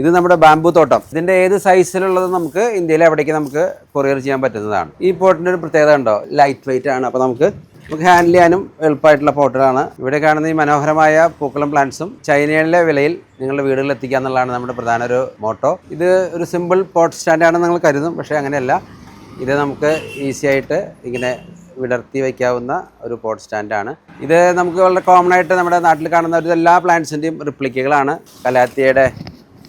ഇത് നമ്മുടെ ബാംബു തോട്ടം. ഇതിന്റെ ഏത് സൈസിലുള്ളത് നമുക്ക് ഇന്ത്യയിൽ എവിടേക്ക് നമുക്ക് കൊറിയർ ചെയ്യാൻ പറ്റുന്നതാണ്. ഈ പോട്ടിന്റെ ഒരു പ്രത്യേകത ഉണ്ടോ? ലൈറ്റ് വെയിറ്റ് ആണ്. അപ്പോൾ നമുക്ക് നമുക്ക് ഹാൻഡിൽ ചെയ്യാനും എളുപ്പമായിട്ടുള്ള പോട്ടുകളാണ്. ഇവിടെ കാണുന്ന ഈ മനോഹരമായ പൂക്കളും പ്ലാന്റ്സും ചൈനയിലെ വിലയിൽ നിങ്ങളുടെ വീടുകളിൽ എത്തിക്കുക എന്നുള്ളതാണ് നമ്മുടെ പ്രധാന ഒരു മോട്ടോ ഇത് ഒരു സിമ്പിൾ പോട്ട് സ്റ്റാൻഡാണെന്ന് നിങ്ങൾ കരുതും പക്ഷേ അങ്ങനെയല്ല. ഇത് നമുക്ക് ഈസി ആയിട്ട് ഇങ്ങനെ വിടർത്തി വയ്ക്കാവുന്ന ഒരു പോട്ട് സ്റ്റാൻഡാണ് ഇത് നമുക്ക് വളരെ കോമൺ ആയിട്ട് നമ്മുടെ നാട്ടിൽ കാണുന്ന ഒരു എല്ലാ പ്ലാന്റ്സിന്റെയും റിപ്ലിക്കുകളാണ് കലാത്തിയുടെ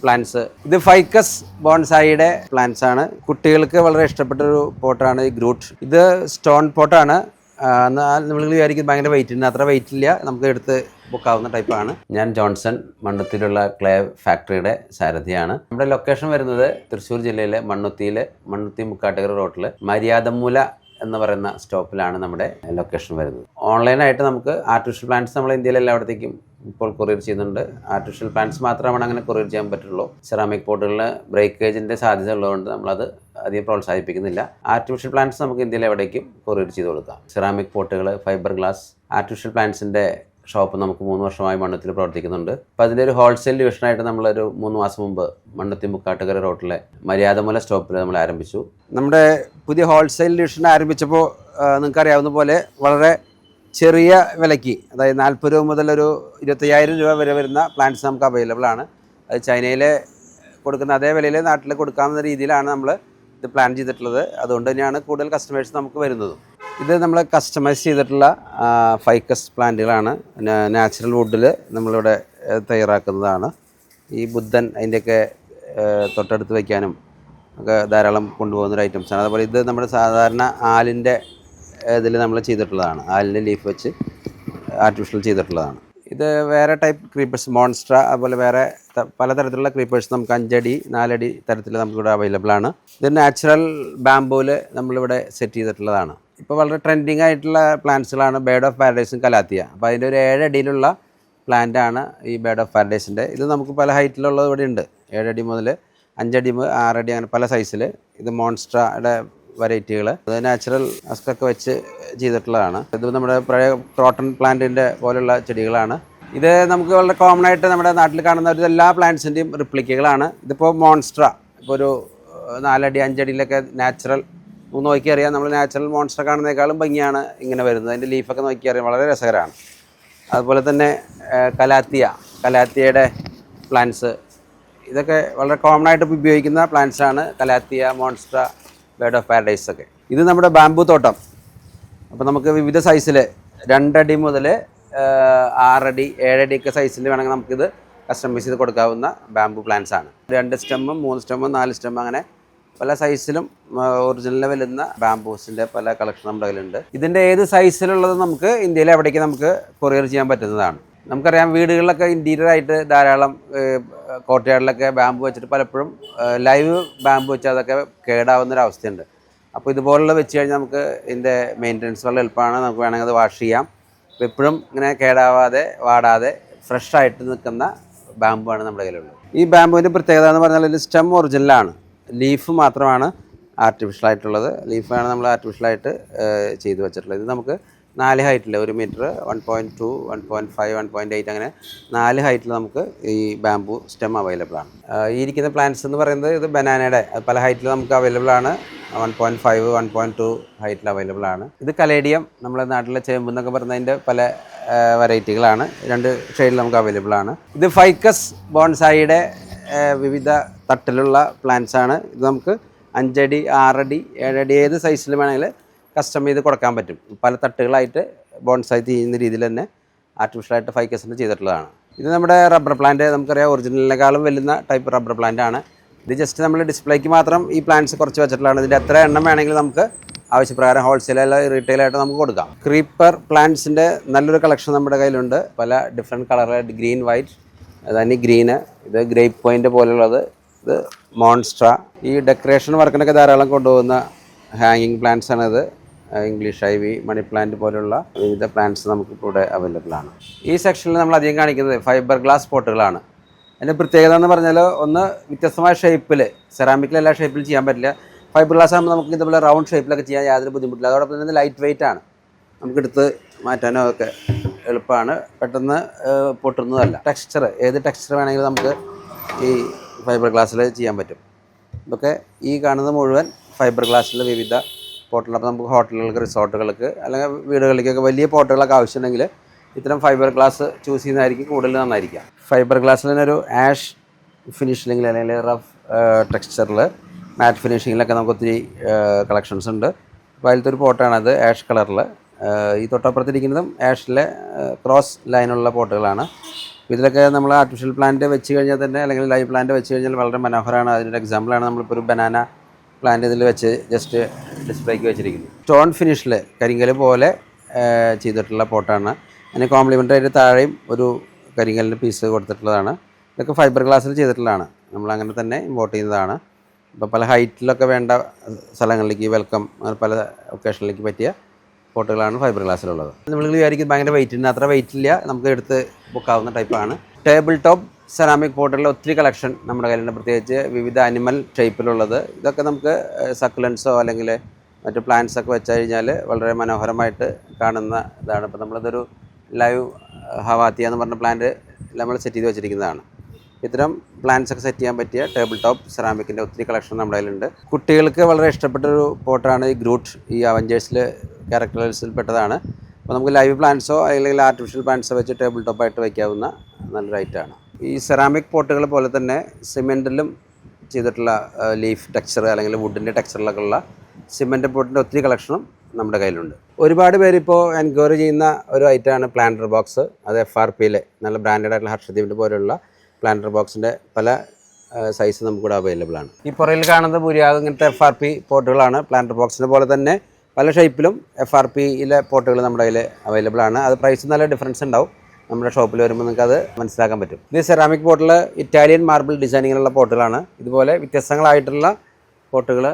പ്ലാന്റ്സ് ഇത് ഫൈക്കസ് ബോൺസായിയുടെ പ്ലാന്റ്സ് ആണ്. കുട്ടികൾക്ക് വളരെ ഇഷ്ടപ്പെട്ട ഒരു പോട്ടാണ് ഈ ഗ്രൂട്ട് ഇത് സ്റ്റോൺ പോട്ടാണ്. എന്നാൽ നമ്മൾ വിചാരിക്കും ഭയങ്കര വെയിറ്റ് ഉണ്ട് അത്ര വെയിറ്റ് ഇല്ല. നമുക്ക് എടുത്ത് ബുക്കാവുന്ന ടൈപ്പാണ് ഞാൻ ജോൺസൺ മണ്ണുത്തിയിലുള്ള ക്ലേ ഫാക്ടറിയുടെ സാരഥിയാണ്. നമ്മുടെ ലൊക്കേഷൻ വരുന്നത് തൃശ്ശൂർ ജില്ലയിലെ മണ്ണുത്തിയിലെ മണ്ണുത്തി മുക്കാട്ടുകര റോട്ടിൽ മര്യാദമൂല എന്ന് പറയുന്ന സ്റ്റോപ്പിലാണ് നമ്മുടെ ലൊക്കേഷൻ വരുന്നത്. ഓൺലൈനായിട്ട് നമുക്ക് ആർട്ടിഫിഷ്യൽ പ്ലാന്റ്സ് നമ്മൾ ഇന്ത്യയിൽ എല്ലായിടത്തേക്കും ഇപ്പോൾ കൊറിയർ ചെയ്യുന്നുണ്ട്. ആർട്ടിഫിഷ്യൽ പ്ലാന്റ്സ് മാത്രമാണ് അങ്ങനെ കൊറിയർ ചെയ്യാൻ പറ്റുള്ളൂ. സെറാമിക് പോട്ടുകളിൽ ബ്രേക്കേജിന്റെ സാധ്യത ഉള്ളതുകൊണ്ട് നമ്മളത് അധികം പ്രോത്സാഹിപ്പിക്കുന്നില്ല. ആർട്ടിഫിഷ്യൽ പ്ലാന്റ്സ് നമുക്ക് ഇന്ത്യയിൽ എവിടേക്കും കൊറിയർ ചെയ്ത് കൊടുക്കാം. സെറാമിക് പോട്ടുകൾ ഫൈബർ ഗ്ലാസ് ആർട്ടിഫിഷ്യൽ പ്ലാന്റ്സിന്റെ ഷോപ്പ് നമുക്ക് മൂന്ന് വർഷമായി മണ്ണത്തിൽ പ്രവർത്തിക്കുന്നുണ്ട്. അപ്പോൾ അതിന്റെ ഒരു ഹോൾസെയിൽ ഡിവിഷനായിട്ട് നമ്മളൊരു മൂന്ന് മാസം മുമ്പ് മണ്ണത്തി മുക്കാട്ടുകര റോട്ടിലെ മര്യാദമൂല സ്റ്റോപ്പിൽ നമ്മൾ ആരംഭിച്ചു. നമ്മുടെ പുതിയ ഹോൾസെയിൽ ഡിവിഷൻ ആരംഭിച്ചപ്പോൾ നിങ്ങൾക്കറിയാവുന്ന പോലെ വളരെ ചെറിയ വിലയ്ക്ക് അതായത് നാൽപ്പത് രൂപ മുതൽ ഒരു ഇരുപത്തയ്യായിരം രൂപ വരെ വരുന്ന പ്ലാന്റ്സ് നമുക്ക് അവൈലബിൾ ആണ്. അത് ചൈനയിലെ കൊടുക്കുന്ന അതേ വിലയിൽ നാട്ടിൽ കൊടുക്കാവുന്ന രീതിയിലാണ് നമ്മൾ ഇത് പ്ലാൻ ചെയ്തിട്ടുള്ളത്. അതുകൊണ്ട് തന്നെയാണ് കൂടുതൽ കസ്റ്റമേഴ്സ് നമുക്ക് വരുന്നതും. ഇത് നമ്മൾ കസ്റ്റമൈസ് ചെയ്തിട്ടുള്ള ഫൈക്കസ് പ്ലാന്റുകളാണ് നാച്ചുറൽ വുഡിൽ നമ്മളിവിടെ തയ്യാറാക്കുന്നതാണ്. ഈ ബുദ്ധൻ അതിന്റെയൊക്കെ തൊട്ടടുത്ത് വയ്ക്കാനും ഒക്കെ ധാരാളം കൊണ്ടുപോകുന്ന ഒരു ഐറ്റംസാണ് അതുപോലെ ഇത് നമ്മുടെ സാധാരണ ആലിന്റെ ഇതിൽ നമ്മൾ ചെയ്തിട്ടുള്ളതാണ്. ആലിന്റെ ലീഫ് വെച്ച് ആർട്ടിഫിഷ്യൽ ചെയ്തിട്ടുള്ളതാണ്. ഇത് വേറെ ടൈപ്പ് ക്രീപ്പേഴ്സ് മോൺസ്ട്ര അതുപോലെ വേറെ പലതരത്തിലുള്ള ക്രീപ്പേഴ്സ് നമുക്ക് അഞ്ചടി നാലടി തരത്തിൽ നമുക്കിവിടെ അവൈലബിൾ ആണ്. ഇത് നാച്ചുറൽ ബാംബൂവിൽ നമ്മളിവിടെ സെറ്റ് ചെയ്തിട്ടുള്ളതാണ്. ഇപ്പോൾ വളരെ ട്രെൻഡിങ് ആയിട്ടുള്ള പ്ലാന്റ്സുകളാണ് ബേഡ് ഓഫ് പാരഡൈസും കലാത്തിയ. അപ്പോൾ അതിന്റെ ഒരു ഏഴടിയിലുള്ള പ്ലാന്റ് ആണ് ഈ ബേഡ് ഓഫ് പാരഡൈസിന്റെ ഇത് നമുക്ക് പല ഹൈറ്റിലുള്ളത് ഇവിടെ ഉണ്ട്. ഏഴടി മുതൽ അഞ്ചടി ആറടി അങ്ങനെ പല സൈസിൽ ഇത് മോൺസ്ട്രയുടെ വെറൈറ്റികൾ അത് നാച്ചുറൽ അസ്കൊക്കെ വെച്ച് ചെയ്തിട്ടുള്ളതാണ്. ഇത് നമ്മുടെ പഴയ ക്രോട്ടൺ പ്ലാന്റിന്റെ പോലുള്ള ചെടികളാണ്. ഇത് നമുക്ക് വളരെ കോമൺ ആയിട്ട് നമ്മുടെ നാട്ടിൽ കാണുന്ന ഒരു എല്ലാ പ്ലാന്റ്സിന്റെയും റിപ്ലിക്കകളാണ് ഇതിപ്പോൾ മോൺസ്ട്ര ഇപ്പോൾ ഒരു നാലടി അഞ്ചടിയിലൊക്കെ നാച്ചുറൽ നോക്കി അറിയാം നമ്മൾ നാച്ചുറൽ മോൺസ്ട്ര കാണുന്നതിനേക്കാളും ഭംഗിയാണ് ഇങ്ങനെ വരുന്നത്. അതിന്റെ ലീഫൊക്കെ നോക്കി അറിയാം വളരെ രസകരമാണ്. അതുപോലെ തന്നെ കലാത്തിയ. കലാത്തിയയുടെ പ്ലാന്റ്സ് ഇതൊക്കെ വളരെ കോമൺ ആയിട്ട് ഉപയോഗിക്കുന്ന പ്ലാന്റ്സാണ് calathea monstera bird of paradise ഒക്കെ. ഇത് നമ്മുടെ ബാംബു തോട്ടം. അപ്പോൾ നമുക്ക് വിവിധ സൈസിൽ രണ്ടടി മുതൽ ആറടി ഏഴടി ഒക്കെ സൈസിൽ വേണമെങ്കിൽ നമുക്കിത് കസ്റ്റമൈസ് ചെയ്ത് കൊടുക്കാവുന്ന ബാംബു പ്ലാന്റ്സ് ആണ്. രണ്ട് സ്റ്റെമ്മും മൂന്ന് സ്റ്റെമ്മും നാല് സ്റ്റെമ്മും അങ്ങനെ പല സൈസിലും ഒറിജിനലിൽ വരുന്ന ബാംബൂസിന്റെ പല കളക്ഷൻ നമ്മുടെ കയ്യിലുണ്ട്. ഇതിന്റെ ഏത് സൈസിലുള്ളത് നമുക്ക് ഇന്ത്യയിൽ എവിടേക്ക് നമുക്ക് കൊറിയർ ചെയ്യാൻ പറ്റുന്നതാണ്. നമുക്കറിയാം വീടുകളിലൊക്കെ ഇന്റീരിയർ ആയിട്ട് ധാരാളം കോട്ടയാടിലൊക്കെ ബാമ്പ് വെച്ചിട്ട് പലപ്പോഴും ലൈവ് ബാമ്പ് വെച്ചാൽ അതൊക്കെ കേടാവുന്ന ഒരു അവസ്ഥയുണ്ട് അപ്പോൾ ഇതുപോലുള്ള വെച്ച് കഴിഞ്ഞാൽ നമുക്ക് ഇതിന്റെ മെയിന്റനൻസ് വളരെ എളുപ്പമാണ് നമുക്ക് വേണമെങ്കിൽ അത് വാഷ് ചെയ്യാം. അപ്പോൾ എപ്പോഴും ഇങ്ങനെ കേടാവാതെ വാടാതെ ഫ്രഷ് ആയിട്ട് നിൽക്കുന്ന ബാമ്പു ആണ് നമ്മുടെ കയ്യിലുള്ളത്. ഈ ബാമ്പുവിന്റെ പ്രത്യേകത എന്ന് പറഞ്ഞാൽ ഇതിൽ സ്റ്റെം ഒറിജിനലാണ്. ലീഫ് മാത്രമാണ് ആർട്ടിഫിഷ്യൽ ആയിട്ടുള്ളത് ലീഫാണ് നമ്മൾ ആർട്ടിഫിഷ്യലായിട്ട് ചെയ്തു വെച്ചിട്ടുള്ളത്. ഇത് നമുക്ക് നാല് ഹൈറ്റിൽ ഒരു metre one point two one point five one point eight അങ്ങനെ നാല് ഹൈറ്റിൽ നമുക്ക് ഈ ബാംബു സ്റ്റെം അവൈലബിൾ ആണ്. ഈ ഇരിക്കുന്ന പ്ലാന്റ്സ് എന്ന് പറയുന്നത് ഇത് ബനാനയുടെ പല ഹൈറ്റിൽ നമുക്ക് അവൈലബിൾ ആണ്. One point five one point two ഹൈറ്റിൽ അവൈലബിൾ ആണ്. ഇത് കലേഡിയം നമ്മുടെ നാട്ടിലെ ചേമ്പ് എന്നൊക്കെ പറയുന്നതിന്റെ പല വെറൈറ്റികളാണ്. രണ്ട് ഷെയ്ഡിൽ നമുക്ക് അവൈലബിൾ ആണ്. ഇത് ഫൈക്കസ് ബോൺസായിയുടെ വിവിധ തട്ടിലുള്ള പ്ലാന്റ്സ് ആണ്. ഇത് നമുക്ക് അഞ്ചടി ആറടി ഏഴടി ഏത് സൈസിൽ വേണമെങ്കിൽ കസ്റ്റം ചെയ്ത് കൊടുക്കാൻ പറ്റും. പല തട്ടുകളായിട്ട് ബോൺസായി ചെയ്യുന്ന രീതിയിൽ തന്നെ ആർട്ടിഫിഷ്യലായിട്ട് ഫൈക്കസിന്റെ ചെയ്തിട്ടുള്ളതാണ്. ഇത് നമ്മുടെ റബ്ബർ പ്ലാന്റ് നമുക്കറിയാം ഒറിജിനലിനേക്കാളും വെല്ലുന്ന ടൈപ്പ് റബ്ബർ പ്ലാന്റ് ആണ്. ഇത് ജസ്റ്റ് നമ്മൾ ഡിസ്പ്ലേക്ക് മാത്രം ഈ പ്ലാന്റ്സ് കുറച്ച് വെച്ചിട്ടുള്ളതാണ്. ഇതിന്റെ എത്ര എണ്ണം വേണമെങ്കിലും നമുക്ക് ആവശ്യപ്രകാരം ഹോൾസെയിൽ അല്ല റീറ്റെയിലായിട്ട് നമുക്ക് കൊടുക്കാം. ക്രീപ്പർ പ്ലാന്റ്സിന്റെ നല്ലൊരു കളക്ഷൻ നമ്മുടെ കയ്യിലുണ്ട്. പല ഡിഫറെന്റ് കളറായിട്ട് ഗ്രീൻ വൈറ്റ് അതായത് ഗ്രീന് ഇത് ഗ്രേപ്പ് പോയിന്റ് പോലുള്ളത് ഇത് മോൺസ്ട്ര ഈ ഡെക്കറേഷൻ വർക്കിനൊക്കെ ധാരാളം കൊണ്ടുപോകുന്ന ഹാങ്ങിങ് പ്ലാന്റ്സ് ആണിത് English ivy money plant പോലുള്ള വിവിധ പ്ലാന്റ്സ് നമുക്ക് ഇവിടെ അവൈലബിൾ ആണ്. ഈ സെക്ഷനിൽ നമ്മൾ അധികം കാണിക്കുന്നത് ഫൈബർ ഗ്ലാസ് പോട്ടുകളാണ് അതിന്റെ പ്രത്യേകത എന്ന് പറഞ്ഞാൽ ഒന്ന് വ്യത്യസ്തമായ ഷേപ്പിൽ സെറാമിക്കിൽ എല്ലാ ഷേപ്പിൽ ചെയ്യാൻ പറ്റില്ല. ഫൈബർ ഗ്ലാസ് ആകുമ്പോൾ നമുക്ക് ഇതുപോലെ റൗണ്ട് ഷേപ്പിലൊക്കെ ചെയ്യാൻ യാതൊരു ബുദ്ധിമുട്ടില്ല. അതോടൊപ്പം തന്നെ ലൈറ്റ് വെയിറ്റ് ആണ്. നമുക്കെടുത്ത് മാറ്റാനോ ഒക്കെ എളുപ്പമാണ്. പെട്ടെന്ന് പൊട്ടുന്നതല്ല. ടെക്സ്ചർ ഏത് ടെക്സ്ചർ വേണമെങ്കിലും നമുക്ക് ഈ ഫൈബർ ഗ്ലാസ്സിൽ ചെയ്യാൻ പറ്റും. ഇതൊക്കെ ഈ കാണുന്നത് മുഴുവൻ ഫൈബർ ഗ്ലാസ്സിൽ വിവിധ പോട്ടുകൾ അപ്പോൾ നമുക്ക് ഹോട്ടലുകൾക്ക് റിസോർട്ടുകൾക്ക് അല്ലെങ്കിൽ വീടുകളിലേക്കൊക്കെ വലിയ പോട്ടുകളൊക്കെ ആവശ്യമുണ്ടെങ്കിൽ ഇത്തരം ഫൈബർ ഗ്ലാസ് ചൂസ് ചെയ്യുന്നതായിരിക്കും കൂടുതൽ നന്നായിരിക്കുക ഫൈബർ ഗ്ലാസ്സിൽ തന്നെ ഒരു ആഷ് ഫിനിഷിങ്ങിൽ അല്ലെങ്കിൽ റഫ് ടെക്സ്ചറിൽ മാറ്റ് ഫിനിഷിങ്ങിലൊക്കെ നമുക്ക് ഒത്തിരി കളക്ഷൻസ് ഉണ്ട്. അപ്പോൾ അതിലത്തെ ഒരു പോട്ടാണത് ആഷ് കളറിൽ. ഈ തൊട്ടപ്പുറത്തിരിക്കുന്നതും ആഷിലെ ക്രോസ് ലൈനുള്ള പോട്ടുകളാണ്. ഇതിലൊക്കെ നമ്മൾ ആർട്ടിഫിഷ്യൽ പ്ലാന്റ് വെച്ച് കഴിഞ്ഞാൽ തന്നെ അല്ലെങ്കിൽ ലൈവ് പ്ലാന്റ് വെച്ച് കഴിഞ്ഞാൽ വളരെ മനോഹരമാണ്. അതിന്റെ എക്സാമ്പിളാണ് നമ്മളിപ്പോൾ ഒരു ബനാന പ്ലാന്റ് ഇതിൽ വെച്ച് ജസ്റ്റ് ഡിസ്പ്ലേക്ക് വെച്ചിരിക്കുന്നു. സ്റ്റോൺ ഫിനിഷിൽ കരിങ്കൽ പോലെ ചെയ്തിട്ടുള്ള പോട്ടാണ് അതിന് കോംപ്ലിമെന്ററി താഴെയും ഒരു കരിങ്കലിന്റെ പീസ് കൊടുത്തിട്ടുള്ളതാണ്. ഇതൊക്കെ ഫൈബർ ഗ്ലാസ്സിൽ ചെയ്തിട്ടുള്ളതാണ്. നമ്മൾ അങ്ങനെ തന്നെ ഇമ്പോർട്ട് ചെയ്യുന്നതാണ്. ഇപ്പോൾ പല ഹൈറ്റിലൊക്കെ വേണ്ട സ്ഥലങ്ങളിലേക്ക് വെൽക്കം പല ഒക്കേഷനിലേക്ക് പറ്റിയ പോട്ടുകളാണ് ഫൈബർ ഗ്ലാസ്സിലുള്ളത് നമ്മൾ വിചാരിക്കും ഭയങ്കര വെയിറ്റ് ഉണ്ട് അത്ര വെയിറ്റ് ഇല്ല. നമുക്ക് എടുത്ത് ബുക്കാവുന്ന ടൈപ്പാണ് ടേബിൾ ടോപ്പ് സെറാമിക് പോട്ടുകളിൽ ഒത്തിരി കളക്ഷൻ നമ്മുടെ കയ്യിലുണ്ട്. പ്രത്യേകിച്ച് വിവിധ അനിമൽ ഷേപ്പിലുള്ളത് ഇതൊക്കെ നമുക്ക് സക്കുലൻസോ അല്ലെങ്കിൽ മറ്റ് പ്ലാന്റ്സ് ഒക്കെ വെച്ച് കഴിഞ്ഞാൽ വളരെ മനോഹരമായിട്ട് കാണുന്ന ഇതാണ്. ഇപ്പോൾ നമ്മളിതൊരു ലൈവ് ഹവാത്തിയ എന്ന് പറഞ്ഞ പ്ലാന്റ് നമ്മൾ സെറ്റ് ചെയ്ത് വെച്ചിരിക്കുന്നതാണ്. ഇത്തരം പ്ലാന്റ്സ് ഒക്കെ സെറ്റ് ചെയ്യാൻ പറ്റിയ ടേബിൾ ടോപ്പ് സെറാമിക്കിന്റെ ഒത്തിരി കളക്ഷൻ നമ്മുടെ കയ്യിലുണ്ട്. കുട്ടികൾക്ക് വളരെ ഇഷ്ടപ്പെട്ടൊരു പോട്ടാണ് ഈ ഗ്രൂട്ട് ഈ അവഞ്ചേഴ്സിൽ ക്യാരക്ടേഴ്സിൽ പെട്ടതാണ്. അപ്പോൾ നമുക്ക് ലൈവ് പ്ലാന്റ്സോ അല്ലെങ്കിൽ ആർട്ടിഫിഷ്യൽ പ്ലാന്റ്സോ വെച്ച് ടേബിൾ ടോപ്പായിട്ട് വയ്ക്കാവുന്ന നല്ലൊരു ഐറ്റമാണ് ഈ സെറാമിക് പോട്ടുകൾ പോലെ തന്നെ സിമെന്റിലും ചെയ്തിട്ടുള്ള ലീഫ് ടെക്സ്ചർ അല്ലെങ്കിൽ വുഡിന്റെ ടെക്സ്ചറിലൊക്കെ ഉള്ള സിമെന്റ് പോട്ടിന്റെ ഒത്തിരി കളക്ഷനും നമ്മുടെ കയ്യിലുണ്ട്. ഒരുപാട് പേര് ഇപ്പോൾ എൻക്വയറി ചെയ്യുന്ന ഒരു ഐറ്റമാണ് പ്ലാന്റർ ബോക്സ് അത് എഫ് ആർ പിയിലെ നല്ല ബ്രാൻഡഡ് ആയിട്ടുള്ള ഹർഷദീപിന്റെ പോലെയുള്ള പ്ലാന്റർ ബോക്സിന്റെ പല സൈസ് നമുക്കിവിടെ അവൈലബിൾ ആണ്. ഈ പുറയിൽ കാണുന്ന ഭൂരിഭാഗം ഇങ്ങനത്തെ എഫ് ആർ പി പോട്ടുകളാണ് പ്ലാന്റർ ബോക്സിനെ പോലെ തന്നെ പല ഷേപ്പിലും എഫ് ആർ പിയിലെ പോട്ടുകൾ നമ്മുടെ കയ്യിൽ അവൈലബിൾ ആണ്. അത് പ്രൈസ് നല്ല ഡിഫറൻസ് ഉണ്ടാവും. നമ്മുടെ ഷോപ്പിൽ വരുമ്പോൾ നിങ്ങൾക്ക് അത് മനസ്സിലാക്കാൻ പറ്റും. ഇത് സെറാമിക് പോട്ടിൽ ഇറ്റാലിയൻ മാർബിൾ ഡിസൈനിങ്ങിലുള്ള പോട്ടുകളാണ് ഇതുപോലെ വ്യത്യസ്തങ്ങളായിട്ടുള്ള പോട്ടുകൾ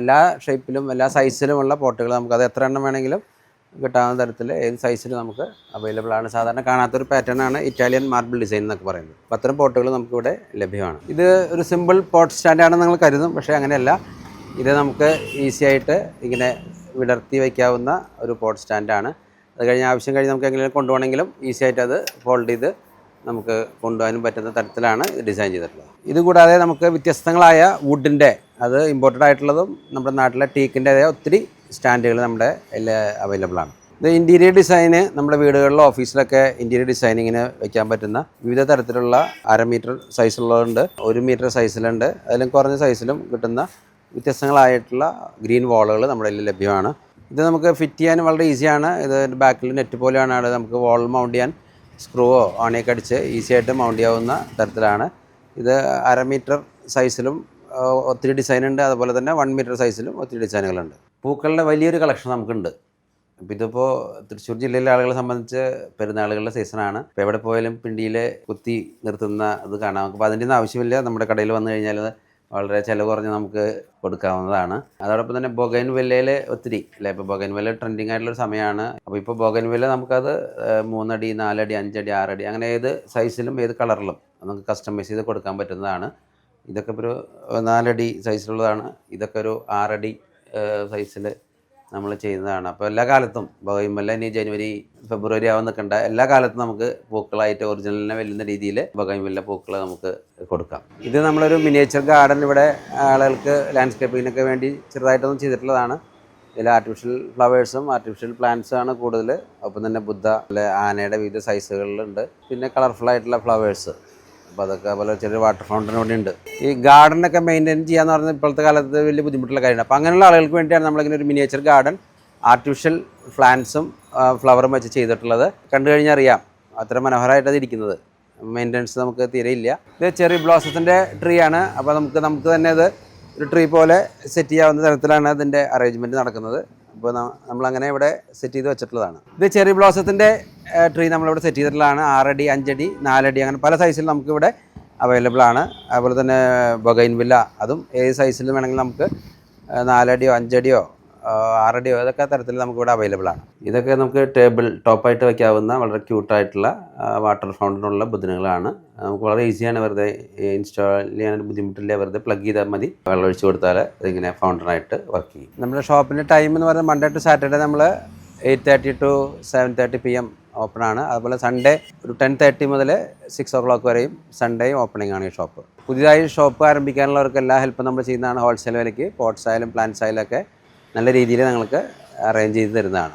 എല്ലാ ഷേപ്പിലും എല്ലാ സൈസിലുമുള്ള പോട്ടുകൾ നമുക്കത് എത്ര എണ്ണം വേണമെങ്കിലും കിട്ടാവുന്ന തരത്തിൽ ഏത് സൈസിലും നമുക്ക് അവൈലബിൾ ആണ്. സാധാരണ കാണാത്തൊരു പാറ്റേൺ ആണ് ഇറ്റാലിയൻ മാർബിൾ ഡിസൈൻ എന്നൊക്കെ പറയുന്നത്. അപ്പോൾ അത്തരം പോട്ടുകൾ നമുക്കിവിടെ ലഭ്യമാണ്. ഇത് ഒരു സിമ്പിൾ പോട്ട് സ്റ്റാൻഡാണെന്ന് നിങ്ങൾ കരുതും. പക്ഷേ അങ്ങനെയല്ല. ഇത് നമുക്ക് ഈസി ആയിട്ട് ഇങ്ങനെ വിടർത്തി വയ്ക്കാവുന്ന ഒരു പോട്ട് സ്റ്റാൻഡാണ് അത് കഴിഞ്ഞ് ആവശ്യം കഴിഞ്ഞ് നമുക്ക് എങ്ങനെയും കൊണ്ടുപോകണമെങ്കിലും ഈസി ആയിട്ട് അത് ഫോൾഡ് ചെയ്ത് നമുക്ക് കൊണ്ടുപോകാനും പറ്റുന്ന തരത്തിലാണ് ഇത് ഡിസൈൻ ചെയ്തിട്ടുള്ളത്. ഇതുകൂടാതെ നമുക്ക് വ്യത്യസ്തങ്ങളായ വുഡിന്റെ അത് ഇമ്പോർട്ടഡ് ആയിട്ടുള്ളതും നമ്മുടെ നാട്ടിലെ ടീക്കിന്റെതായ ഒത്തിരി സ്റ്റാൻഡുകൾ നമ്മുടെ അവൈലബിൾ ആണ്. ഇത് ഇന്റീരിയർ ഡിസൈന് നമ്മുടെ വീടുകളിലോ ഓഫീസിലൊക്കെ ഇന്റീരിയർ ഡിസൈനിങ്ങിന് വെക്കാൻ പറ്റുന്ന വിവിധ തരത്തിലുള്ള അര മീറ്റർ സൈസുള്ളതുണ്ട് ഒരു മീറ്റർ സൈസിലുണ്ട് അതിലും കുറഞ്ഞ സൈസിലും കിട്ടുന്ന വ്യത്യസ്തങ്ങളായിട്ടുള്ള ഗ്രീൻ വാളുകൾ നമ്മുടെ ലഭ്യമാണ്. ഇത് നമുക്ക് ഫിറ്റ് ചെയ്യാൻ വളരെ ഈസിയാണ് ഇത് ബാക്കിൽ നെറ്റ് പോലെയാണ് അത് നമുക്ക് വോൾ മൗണ്ട് ചെയ്യാൻ സ്ക്രൂവോ ആണിയൊക്കെ അടിച്ച് ഈസി ആയിട്ട് മൗണ്ട് ചെയ്യാവുന്ന തരത്തിലാണ്. ഇത് അര മീറ്റർ സൈസിലും ഒത്തിരി ഡിസൈൻ ഉണ്ട്. അതുപോലെ തന്നെ വൺ മീറ്റർ സൈസിലും ഒത്തിരി ഡിസൈനുകളുണ്ട് പൂക്കളുടെ വലിയൊരു കളക്ഷൻ നമുക്കുണ്ട്. അപ്പോൾ ഇതിപ്പോൾ തൃശ്ശൂർ ജില്ലയിലെ ആളുകളെ സംബന്ധിച്ച് പെരുന്നാളുകളുടെ സീസണാണ് ഇപ്പോൾ എവിടെ പോയാലും പിണ്ടിയിൽ കുത്തി നിർത്തുന്ന ഇത് കാണാം. അപ്പോൾ അതിന്റെ ഒന്നും ആവശ്യമില്ല. നമ്മുടെ കടയിൽ വന്നു കഴിഞ്ഞാൽ വളരെ ചിലവ് കുറഞ്ഞ് നമുക്ക് കൊടുക്കാവുന്നതാണ്. അതോടൊപ്പം തന്നെ ബൊഗൈൻ വില്ലയിൽ ഒത്തിരി അല്ലേ? ഇപ്പോൾ ബൊഗൈൻ വില്ല ട്രെൻഡിങ് ആയിട്ടുള്ളൊരു സമയമാണ് അപ്പോൾ ഇപ്പോൾ ബൊഗൈൻ വില്ല നമുക്കത് മൂന്നടി നാലടി അഞ്ചടി ആറടി അങ്ങനെ ഏത് സൈസിലും ഏത് കളറിലും നമുക്ക് കസ്റ്റമൈസ് ചെയ്ത് കൊടുക്കാൻ പറ്റുന്നതാണ്. ഇതൊക്കെ ഒരു നാലടി സൈസിലുള്ളതാണ് ഇതൊക്കെ ഒരു ആറടി സൈസിൽ നമ്മൾ ചെയ്യുന്നതാണ്. അപ്പോൾ എല്ലാ കാലത്തും ബൊഗൈൻവെല്ല ഇനി ജനുവരി ഫെബ്രുവരി ആവാൻ എല്ലാ കാലത്തും നമുക്ക് പൂക്കളായിട്ട് ഒറിജിനലിനെ വെല്ലുന്ന രീതിയിൽ ബൊഗൈൻവെല്ല പൂക്കൾ നമുക്ക് കൊടുക്കാം. ഇത് നമ്മളൊരു മിനിയേച്ചർ ഗാർഡൻ ഇവിടെ ആളുകൾക്ക് ലാൻഡ്സ്കേപ്പിങ്ങിനൊക്കെ വേണ്ടി ചെറുതായിട്ടൊന്നും ചെയ്തിട്ടുള്ളതാണ്. ഇതിൽ ആർട്ടിഫിഷ്യൽ ഫ്ലവേഴ്സും ആർട്ടിഫിഷ്യൽ പ്ലാന്റ്സും ആണ് കൂടുതൽ. ഒപ്പം തന്നെ ബുദ്ധ ആനയുടെ വിവിധ സൈസുകളിലുണ്ട് പിന്നെ കളർഫുൾ ആയിട്ടുള്ള ഫ്ലവേഴ്സ് അപ്പോൾ അതൊക്കെ പോലെ ചെറിയ വാട്ടർ ഫൗണ്ടൻ ഇവിടെ ഉണ്ട് ഈ ഗാർഡനൊക്കെ മെയിന്റെയിൻ ചെയ്യാന്ന് പറയുന്നത് ഇപ്പോഴത്തെ കാലത്ത് വലിയ ബുദ്ധിമുട്ടുള്ള കാര്യമാണ്. അപ്പോൾ അങ്ങനെയുള്ള ആളുകൾക്ക് വേണ്ടിയാണ് നമ്മളിങ്ങനെ ഒരു മിനിയേച്ചർ ഗാർഡൻ ആർട്ടിഫിഷ്യൽ പ്ലാന്റ്സും ഫ്ലവറും വെച്ച് ചെയ്തിട്ടുള്ളത്. കണ്ടു കഴിഞ്ഞാൽ അറിയാം അത്ര മനോഹരമായിട്ടത് ഇരിക്കുന്നത്. മെയിന്റനൻസ് നമുക്ക് തീരെ ഇല്ല. ഇത് ചെറിയ ബ്ലോസത്തിന്റെ ട്രീ ആണ്. അപ്പോൾ നമുക്ക് നമുക്ക് തന്നെ അത് ഒരു ട്രീ പോലെ സെറ്റ് ചെയ്യാവുന്ന തരത്തിലാണ് അതിന്റെ അറേഞ്ച്മെന്റ് നടക്കുന്നത്. അപ്പോൾ നമ്മളങ്ങനെ ഇവിടെ സെറ്റ് ചെയ്ത് വെച്ചിട്ടുള്ളതാണ്. ഇത് ചെറി ബ്ലോസത്തിന്റെ ട്രീ നമ്മളിവിടെ സെറ്റ് ചെയ്തിട്ടുള്ളതാണ്. ആറടി അഞ്ചടി നാലടി അങ്ങനെ പല സൈസിൽ നമുക്കിവിടെ അവൈലബിൾ ആണ്. അതുപോലെ തന്നെ ബൊഗൈൻവില്ല അതും ഏത് സൈസിൽ വേണമെങ്കിൽ നമുക്ക് നാലടിയോ അഞ്ചടിയോ ആ, ഡിയോ ഇതൊക്കെ തരത്തിൽ നമുക്ക് ഇവിടെ അവൈലബിൾ ആണ്. ഇതൊക്കെ നമുക്ക് ടേബിൾ ടോപ്പായിട്ട് വെക്കാവുന്ന വളരെ ക്യൂട്ടായിട്ടുള്ള വാട്ടർ ഫൗണ്ടനുള്ള ബുദ്ധനുകളാണ് നമുക്ക് വളരെ ഈസിയാണ് വെറുതെ ഇൻസ്റ്റാൾ ചെയ്യാൻ ബുദ്ധിമുട്ടില്ല. വെറുതെ പ്ലഗ് ചെയ്താൽ മതി. വെള്ളം ഒഴിച്ചു കൊടുത്താൽ ഇതിങ്ങനെ ഫൗണ്ടനായിട്ട് വർക്ക് ചെയ്യും. നമ്മുടെ ഷോപ്പിന്റെ ടൈം എന്ന് പറയുന്നത് മൺഡേ ടു സാറ്റർഡേ നമ്മൾ eight thirty to seven thirty P M open ആണ്. അതുപോലെ സൺഡേ ഒരു ടെൻ തേർട്ടി മുതൽ സിക്സ് ഓ ക്ലോക്ക് വരെയും സൺഡേയും ഓപ്പണിംഗ് ആണ് ഈ ഷോപ്പ് പുതിയതായി ഷോപ്പ് ആരംഭിക്കാനുള്ളവർക്ക് എല്ലാ ഹെൽപ്പും നമ്മൾ ചെയ്യുന്നതാണ് ഹോൾസെയിൽ വിലയ്ക്ക്. പോട്ട്സ് ആയാലും പ്ലാന്റ്സ് ആയാലും ഒക്കെ നല്ല രീതിയിൽ ഞങ്ങൾക്ക് അറേഞ്ച് ചെയ്ത് തരുന്നതാണ്.